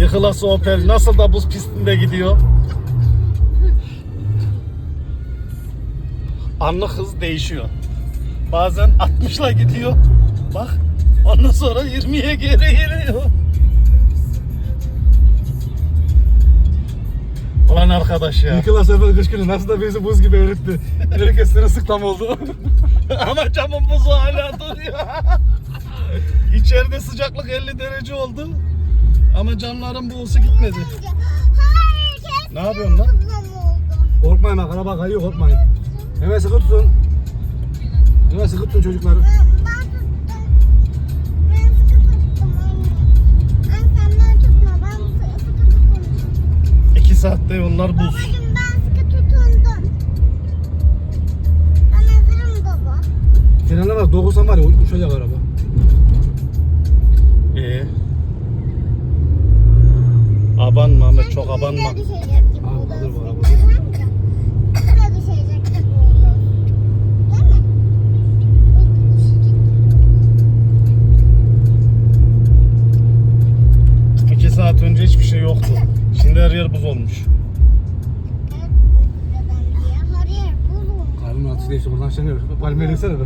Yıkılası Opel nasıl da buz pistinde gidiyor. Anlık hız değişiyor. Bazen 60'la gidiyor. Bak ondan sonra 20'ye geri geliyor. Ulan arkadaş ya. Nikola sefer kış günü nasıl da bizi buz gibi eritti. Herkes sırılsıklam oldu. Ama camın buzu hala duruyor. İçeride sıcaklık 50 derece oldu. Ama camların buğusu gitmedi. Hayır Ne yapıyorsun lan? korkmayın bak araba kayıyor korkmayın. Hemen sıkı tutun. Hemen sıkı tutun çocukları. 2 saatte yollar buz. Babacım ben sıkı tutundum. Ben hazırım baba. Frenler var dokunsan var ya uçacak araba. Abanma Ahmet çok abanma. Abi, alır bu araba. 2 saat önce hiçbir şey yoktu. Şimdi her yer buz olmuş. Mu? Kalbim atış değişti buradan şey yok. Palmiye desene be.